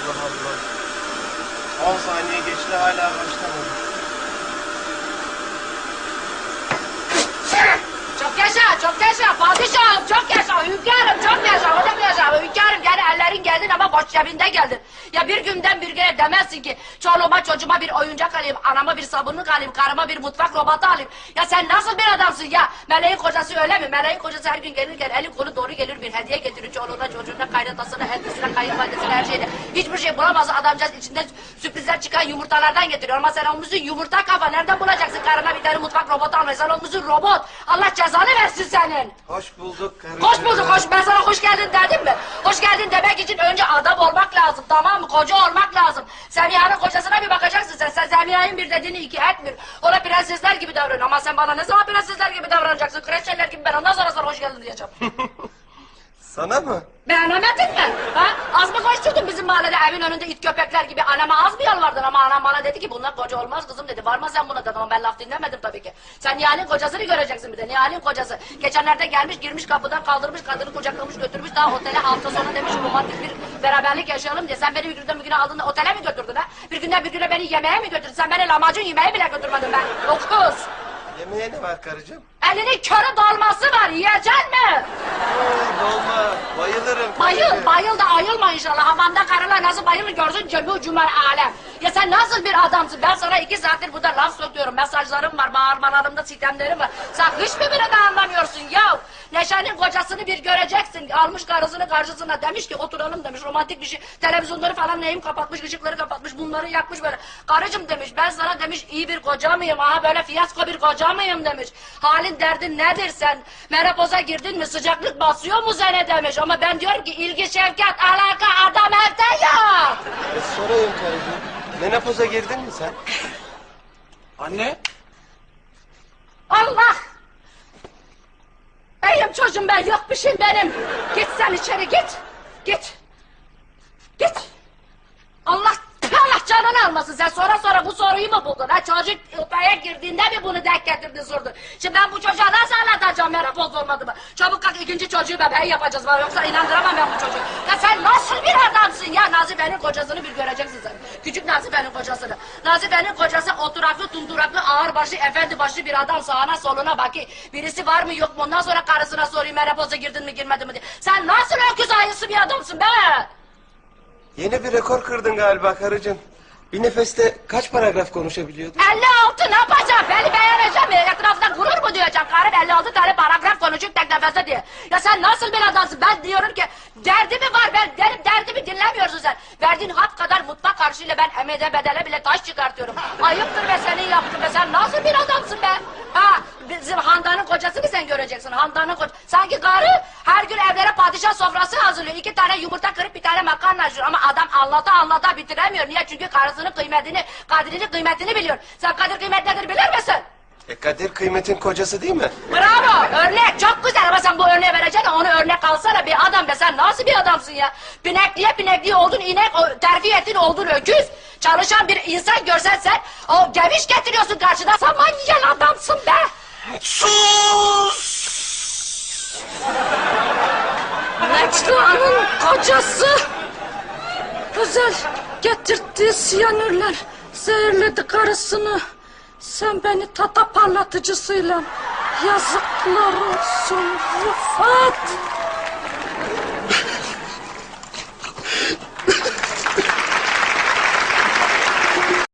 Allah Allah. 10 saniye geçti hala başlamadı. Çok yaşa, çok yaşa, padişahım, çok yaşa, hünkârım, çok cebinde geldin. Ya bir günden bir güne demezsin ki çoluğuma çocuğuma bir oyuncak alayım, anama bir sabunluk alayım, karıma bir mutfak robotu alayım. Ya sen nasıl bir adamsın ya? Meleğin kocası öyle mi? Meleğin kocası her gün gelirken eli kolu doğru gelir bir hediye getirir çoluğuna, çocuğuna, kaynatasına, elbisine, kayınvalidesine her şeyine. Hiçbir şey bulamaz adamcağız içinde sürprizler çıkan yumurtalardan getiriyor. Ama sen olmuşsun yumurta kafa. Nereden bulacaksın karına tane mutfak robotu almayı? Sen olmuşsun robot. Allah cezanı versin senin. Hoş bulduk karıcığım. Hoş bulduk, hoş. Ben sana hoş geldin dedim mi? Hoş geldin demek için önce adam olmak lazım, tamam mı? Koca olmak lazım. Semiha'nın kocasına bir bakacaksın sen. Sen Semiha'nın bir dediğini iki etmiyor. Ona prensesler gibi davranıyor. Ama sen bana ne zaman prensesler gibi davranacaksın? Kraliçeler gibi ben ondan sonra sana hoş geldin diyeceğim. Sana mı? Beğenemedin mi? Koşturdun bizim mahallede evin önünde it köpekler gibi? Anama az mı yalvardın ama anam bana dedi ki bunlar koca olmaz kızım dedi. Varma sen buna dedim ama ben laf dinlemedim tabii ki. Sen Nihal'in kocasını göreceksin bir de. Nihal'in kocası. Geçenlerde gelmiş girmiş kapıdan kaldırmış kadını kucaklamış götürmüş daha otele hafta sonu demiş romantik bir beraberlik yaşayalım diye. Sen beni bir günden bir güne aldın otele mi götürdün ha? Bir günden bir güne beni yemeğe mi götürdün? Sen beni lahmacun yemeğe bile götürmedin ben. Dokuz. Yemeğe ne var karıcığım? Elinin körü dolması var yiyecek mi? Dolma. Bayılırım. Bayıl, bayıl da ayılma inşallah. Hamamda karılar nasıl bayılır görsün cemû cümel alem. Ya sen nasıl bir adamsın? Ben sana iki saattir burada laf söylüyorum. Mesajlarım var, bağırmalarımda sitemlerim var. Sen hiçbirini de anlamıyorsun ya. Neşe'nin kocasını bir göreceksin. Almış karısını karşısına demiş ki oturalım demiş. Romantik bir şey. Televizyonları falan neyim kapatmış, ışıkları kapatmış. Bunları yakmış böyle. Karıcığım demiş ben sana demiş iyi bir koca mıyım? Aha böyle fiyasko bir koca mıyım demiş. Halin derdin nedir sen? Menopoza girdin mi sıcaklık basıyor mu sene demiş. Ama ben diyorum ki ilgi, şefkat, alaka adam evde ya. E, sorayım karıcığım. Menopoza girdin mi sen? Anne. Allah! Benim çocuğum ben yok bir şey benim. Git sen içeri git. Git. Git. Allah Allah canını almasın sen sonra sonra bu soruyu mu buldun ha çocuk ıpaya girdiğinde mi bunu denk getirdin sordun şimdi ben bu çocuğa nasıl anlatacağım menopoz olmadı mı çabuk kalk ikinci çocuğu bebeği yapacağız var yoksa inandıramam ben bu çocuğu ya sen nasıl ya Nazife'nin kocasını bir göreceksin sen küçük Nazife'nin kocasını Nazife'nin kocası oturaklı tunduraklı ağırbaşı efendi başı bir adam sağına soluna bakıyor birisi var mı yok mu ondan sonra karısına sorayım menopoza girdin mi girmedin mi diye sen nasıl öküz ayısı bir adamsın be Yeni bir rekor kırdın galiba karıcığım. Bir nefeste kaç paragraf konuşabiliyordun? 56 ne yapacağım? Beni beğeneceğim. Etrafta gurur mu duyacağım? Karım 56 tane paragraf konuşup tek nefeste diye. Ya sen nasıl bir adamsın? Ben diyorum ki derdimi var. Ben benim derdimi dinlemiyorsun sen. Verdiğin hap kadar mutfak karşıyla ben emeğe bedele bile taş çıkartıyorum. Ayıptır be senin yaptın be. Sen nasıl bir adamsın be? Ha bizim Handan'ın kocasını sen göreceksin. Handan'ın kocası. Sanki karı her gün evlere padişah sofrası hazırlıyor. İki tane yumurta kırıp bir tane makarna açıyor. Ama adam anlata anlata bitiremiyor. Niye? Çünkü karısının kıymetini, kadrini kıymetini biliyor. Sen kadir kıymet nedir bilir misin? E Kadir kıymetin kocası değil mi? Bravo örnek çok güzel ama sen bu örneği vereceksin onu örnek alsana bir adam be sen nasıl bir adamsın ya? Binekliye binekliye oldun inek terfi ettin oldun öküz. Çalışan bir insan görsen sen o geviş getiriyorsun karşına sen manyak adamsın be. Sus! Necla'nın kocası güzel getirdiği siyanürler zehirledi karısını. Sen beni tata parlatıcısıyla yazıklar olsun Rıfat.